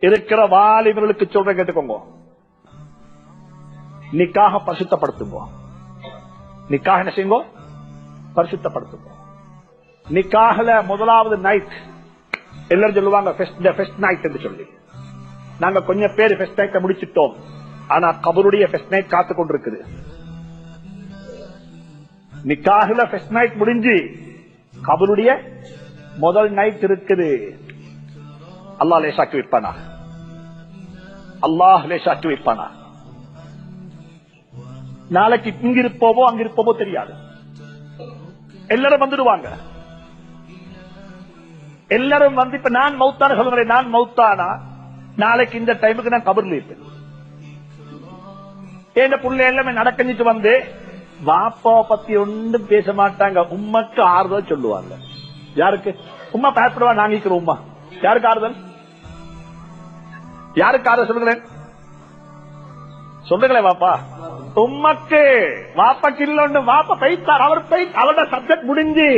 இருக்கிற வாலிபர்களுக்கு சொல்ற கேட்டுக்கோங்க. நிக்காக பரிசுத்தப்படுத்துங்க. நிக்காக என்ன செய்யுங்க? பரிசுத்தப்படுத்துங்க. நிக்காகல முதலாவது நைட் எல்லாரும் சொல்லுவாங்க நைட் என்று சொல்லி. நாங்க கொஞ்சம் பேர் ஃபெஸ்ட் நைட்டை முடிச்சிட்டோம். ஆனா கபருடைய ஃபெஸ்ட் நைட் காத்து கொண்டிருக்குது. நிக்காகல ஃபெஸ்ட் நைட் முடிஞ்சு கபருடைய முதல் நைட் இருக்குது. அல்லாஹ் லேசாக்கி வைப்பானா? அல்லாஹ் லேசாக்கி வைப்பானா? நாளைக்கு இங்க இருப்போமோ அங்க இருப்போமோ தெரியாது. எல்லாரும் வந்துடுவாங்க. எல்லாரும் வந்து இப்ப நான் மௌத்தான சொல்லுறேன் நான் மௌத்தானா? நாளைக்கு இந்த டைமுக்கு நான் கபர்ல இருப்பேன். என் புள்ள எல்லாமே நடக்கஞ்சிட்டு வந்து வாப்பாவை பத்தி ஒன்றும் பேச மாட்டாங்க. உம்மக்கு ஆறுதல் சொல்லுவாங்க. யாருக்கு? உம்மா பயப்படுவா நாங்க உமா யாருக்கு ஆறுதல்? யாருக்கு ஆறுதல் சொல்லுங்களேன்? சொல்லுங்களேன் வாப்பா. உம்மக்கு வாப்பாக்கு இல்லொண்டு வாப்பா பைத்தார் அவர் பை அவரோட சப்ஜெக்ட் முடிஞ்சு.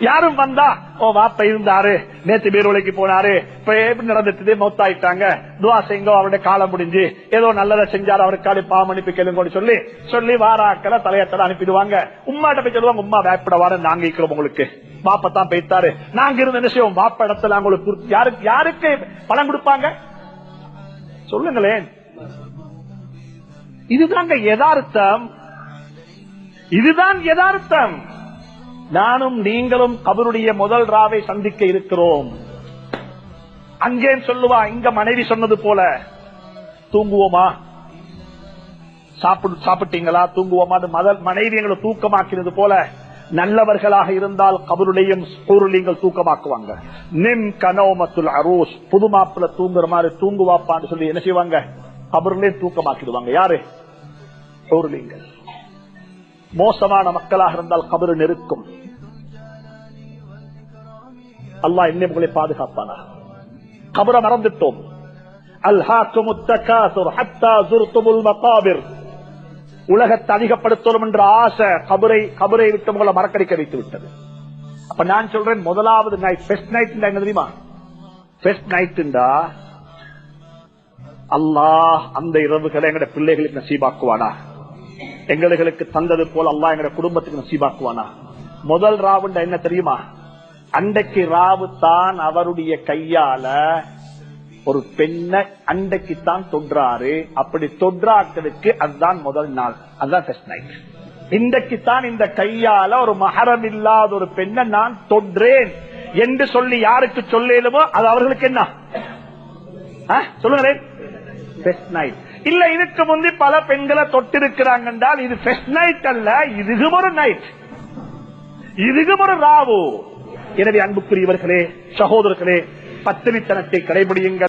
யாரும் வந்தா ஓ வாப்ப இருந்தாரு. நேத்து பேரோலைக்கு போனாரு. இப்ப எப்படி நடந்துட்டு மௌத்தாயிட்டாங்க. துவா செய்யுங்க அவருடைய காலம் முடிஞ்சு. ஏதோ நல்லதை செஞ்சாரு அவருக்காடி பாவம் அனுப்பி கேளுங்கன்னு சொல்லி சொல்லி வாராக்களை தலையத்தட அனுப்பிடுவாங்க. உம்மாட்ட போய் சொல்லுவாங்க உம்மா வேப்படவாரு நாங்க இருக்கிறோம் உங்களுக்கு. பாப்பத்தான் போய்த்தாரு நாங்க இருந்த என்ன செய்வோம்? வாப்ப இடத்துல அவங்களுக்கு யாருக்கு யாருக்கு பணம் கொடுப்பாங்க? சொல்லுங்களேன். இதுதாங்க யதார்த்தம். இதுதான் யதார்த்தம். நானும் நீங்களும் கபருடைய முதல் ராவை சந்திக்க இருக்கிறோம். அங்கே சொல்லுவா இங்க மனைவி சொன்னது போல தூங்குவோமா? சாப்பிடு சாப்பிட்டீங்களா? தூங்குவோமா? அது மனைவி எங்களை தூக்கமாக்கினது போல நல்லவர்களாக இருந்தால் கபருடையும் பொருளிங்கள் தூக்கமாக்குவாங்க. நிம் கனோமத்துல் அரோஸ் புது மாப்பிள்ள தூங்குற மாதிரி தூங்குவாப்பான்னு சொல்லி என்ன செய்வாங்க? கபருலே தூக்கமாக்கிடுவாங்க. யாரு? பொருளிங்கள் மோசமான மக்களாக இருந்தால் கபரு நெருக்கும். அல்லா இன்னும் உங்களை பாதுகாப்பானா? கபரை மறந்துட்டோம். அல்ஹா துமுத்தகாசுர் ஹத்தா ஜுர்துமுல் மகாபிர். உலகத்தை அதிகப்படுத்தணும் என்ற ஆசை கபரை கபரை விட்டு உங்களை மறக்கடிக்க வைத்து விட்டது. அப்ப நான் சொல்றேன் முதலாவது நைட் பெஸ்ட் நைட் என்ன தெரியுமா? பெஸ்ட் நைட்டுண்டா அல்லாஹ் அந்த இரவுகளை எங்கட பிள்ளைகளுக்கு நசீபாக்குவானா? எங்களுக்கு தந்தது போல அல்லாஹ் எங்க குடும்பத்துக்கு நசீபாக்குவானா? முதல் ராவுண்ட என்ன தெரியுமா? அன்றைக்கு ராவு தான் அவருடைய கையால ஒரு பெண்ணை அண்டைக்குத்தான் தான் அப்படி தொன்றாக்களுக்கு அதுதான் முதல் நாள். அதுதான் ஃபர்ஸ்ட் நைட் இன்றைக்கு இந்த கையால ஒரு மகரம் இல்லாத ஒரு பெண்ணை நான் தொன்றேன் என்று சொல்லி யாருக்கு சொல்லலுமோ அது அவர்களுக்கு என்ன? ஆ, சொல்லுங்களேன். இல்ல இதுக்கு முந்தி பல பெண்களை தொட்டிருக்கிறாங்க என்றால் இது ஃபெஸ்ட் நைட் அல்ல இதுகும் ஒரு நைட் இதுகும் ஒரு ராவு. எனவே அன்புக்குரியவர்களே சகோதரர்களே பத்தினித்தனத்தை கடைபிடியுங்கள்.